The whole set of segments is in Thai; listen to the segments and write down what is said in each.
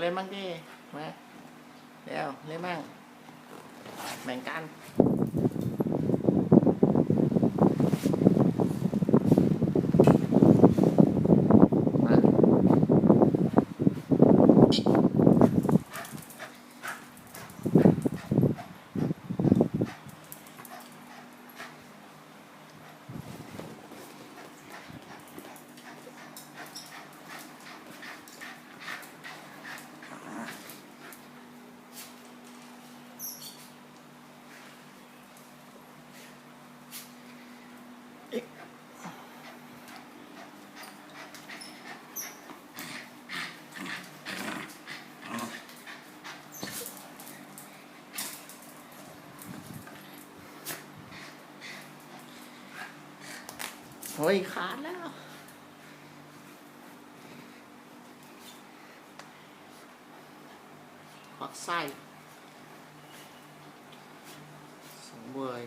เล่นมั่งดิมาเร็วเล่นมั่งแบ่งกัน เฮ้ยขาดแล้ว ควักไส้สองเวย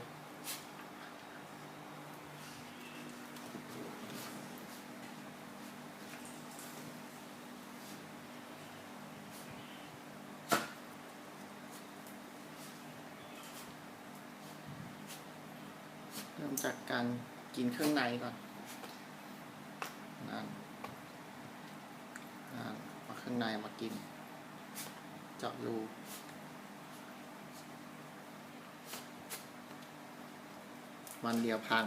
เริ่มจากการ กินเครื่องในก่อนนั่นนั่นมาเครื่องในมากิน เจาะรูวันเดียวพัง